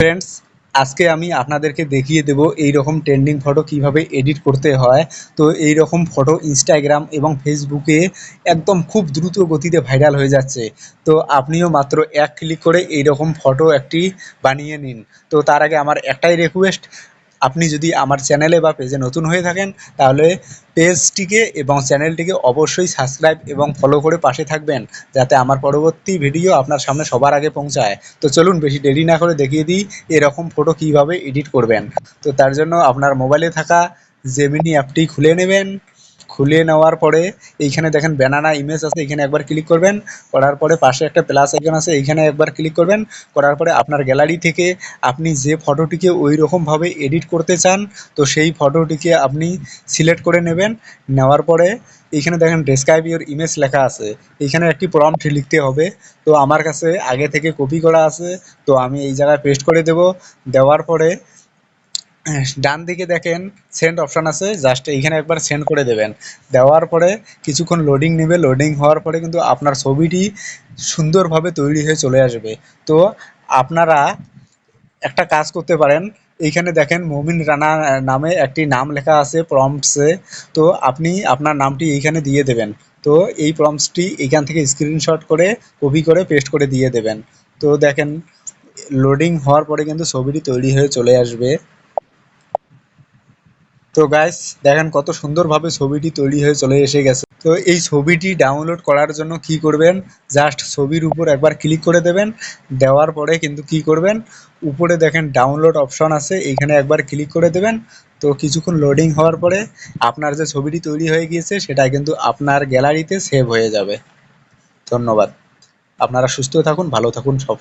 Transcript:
Friends আজকে আমি আপনাদেরকে দেখিয়ে দেবো এই রকম ট্রেন্ডিং ফটো কীভাবে এডিট করতে হয়। তো এই রকম ফটো ইনস্টাগ্রাম এবং ফেসবুকে একদম খুব দ্রুত গতিতে ভাইরাল হয়ে যাচ্ছে। তো আপনিও মাত্র এক ক্লিক করে এই রকম ফটো একটি বানিয়ে নিন। তো তার আগে আমার একটাই রিকোয়েস্ট আপনি যদি আমার চ্যানেলে বা পেজে নতুন হয়ে থাকেন, তাহলে পেজটিকে এবং চ্যানেলটিকে অবশ্যই সাবস্ক্রাইব এবং ফলো করে পাশে থাকবেন, যাতে আমার পরবর্তী ভিডিও আপনার সামনে সবার আগে পৌঁছায়। তো চলুন বেশি দেরি না করে দেখিয়ে দিই এরকম ফটো কীভাবে এডিট করবেন। তো তার জন্য আপনার মোবাইলে থাকা জেমিনি অ্যাপটি খুলে নেবেন। খুলে নেওয়ার পরে এইখানে দেখেন ব্যানানা ইমেজ আছে এখানে একবার ক্লিক করবেন, করার পরে পাশে একটা প্লাস আইকন আছে, এইখানে একবার ক্লিক করবেন, করার পরে আপনার গ্যালারি থেকে আপনি যে ফটোটিকে ওই রকমভাবে এডিট করতে চান, তো সেই ফটোটিকে আপনি সিলেক্ট করে নেবেন, নেওয়ার পরে এইখানে দেখেন ডেসক্রাইব ইউর ইমেজ লেখা আছে, এইখানে একটি প্রম্পট লিখতে হবে, তো আমার কাছে আগে থেকে কপি করা আছে, তো আমি এই জায়গায় পেস্ট করে দেব, দেওয়ার পরে ডান দিকে দেখেন সেন্ড অপশান আছে জাস্ট এইখানে একবার সেন্ড করে দেবেন। দেওয়ার পরে কিছুক্ষণ লোডিং নেবে লোডিং হওয়ার পরে কিন্তু আপনার ছবিটি সুন্দরভাবে তৈরি হয়ে চলে আসবে। তো আপনারা একটা কাজ করতে পারেন, এইখানে দেখেন মমিন রানা নামে একটি নাম লেখা আছে প্রম্পটসে তো আপনি আপনার নামটি এইখানে দিয়ে দেবেন। তো এই প্রম্পটসটি এইখান থেকে স্ক্রিনশট করে কপি করে পেস্ট করে দিয়ে দেবেন। তো দেখেন লোডিং হওয়ার পরে কিন্তু ছবিটি তৈরি হয়ে চলে আসবে। তো গাইস দেখেন কত সুন্দরভাবে ছবিটি তৈরি হয়ে চলে এসে গেছে। তো এই ছবিটি ডাউনলোড করার জন্য কি করবেন? জাস্ট ছবির উপর একবার ক্লিক করে দেবেন। দেওয়ার পরে কিন্তু কি করবেন? উপরে দেখেন ডাউনলোড অপশন আছে এইখানে একবার ক্লিক করে দেবেন। তো কিছুক্ষণ লোডিং হওয়ার পরে আপনার যে ছবিটি তৈরি হয়ে গিয়েছে, সেটা কিন্তু আপনার গ্যালারিতে সেভ হয়ে যাবে। ধন্যবাদ। আপনারা সুস্থ থাকুন, ভালো থাকুন সব